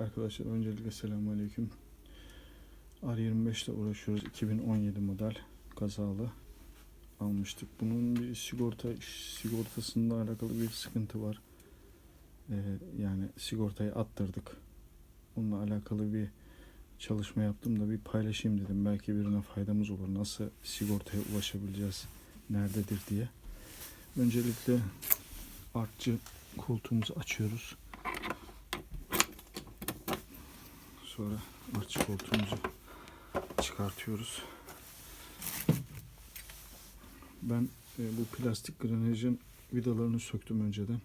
Arkadaşlar öncelikle selamünaleyküm. R25 ile uğraşıyoruz. 2017 model kazalı almıştık. Bunun bir sigorta sigortasında alakalı bir sıkıntı var. Ee, yani sigortayı attırdık. Bununla alakalı bir çalışma yaptım da bir paylaşayım dedim. Belki birine faydamız olur. Nasıl sigortaya ulaşabileceğiz? Nerededir diye. Öncelikle artçı koltuğumuzu açıyoruz. Sonra artçı koltuğumuzu çıkartıyoruz. Ben e, bu plastik granajın vidalarını söktüm önceden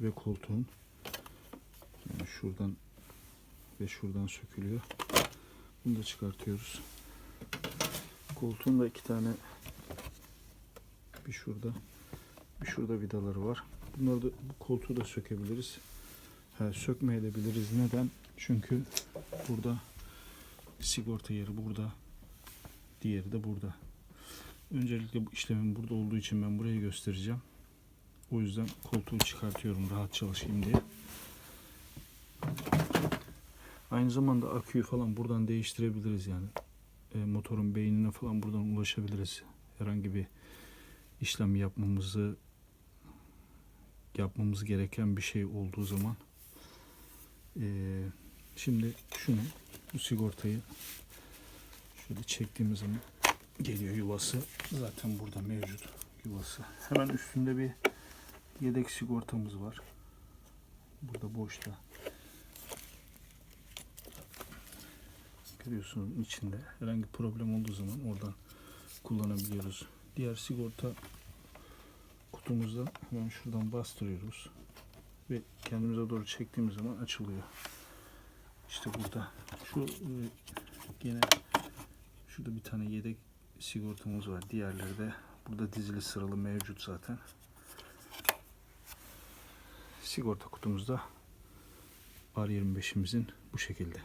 ve koltuğun yani şuradan ve şuradan sökülüyor. Bunu da çıkartıyoruz. Koltuğun da iki tane bir şurada bir şurada vidaları var. Bunları da bu koltuğu da sökebiliriz. Ha, sökmeyebiliriz. Neden? Çünkü burada sigorta yeri burada. Diğeri de burada. Öncelikle bu işlemin burada olduğu için ben burayı göstereceğim. O yüzden koltuğu çıkartıyorum rahat çalışayım diye. Aynı zamanda aküyü falan buradan değiştirebiliriz yani. E, motorun beynine falan buradan ulaşabiliriz. Herhangi bir işlem yapmamızı yapmamız gereken bir şey olduğu zaman Ee, şimdi şunu bu sigortayı şöyle çektiğimiz zaman geliyor yuvası. Zaten burada mevcut yuvası. Hemen üstünde bir yedek sigortamız var. Burada boşta. Görüyorsunuz içinde herhangi problem olduğu zaman oradan kullanabiliyoruz. Diğer sigorta kutumuzda hemen şuradan bastırıyoruz. Ve kendimize doğru çektiğimiz zaman açılıyor. İşte burada şu e, gene şurada bir tane yedek sigortamız var. Diğerleri de burada dizili sıralı mevcut zaten. Sigorta kutumuzda R25'imizin bu şekilde.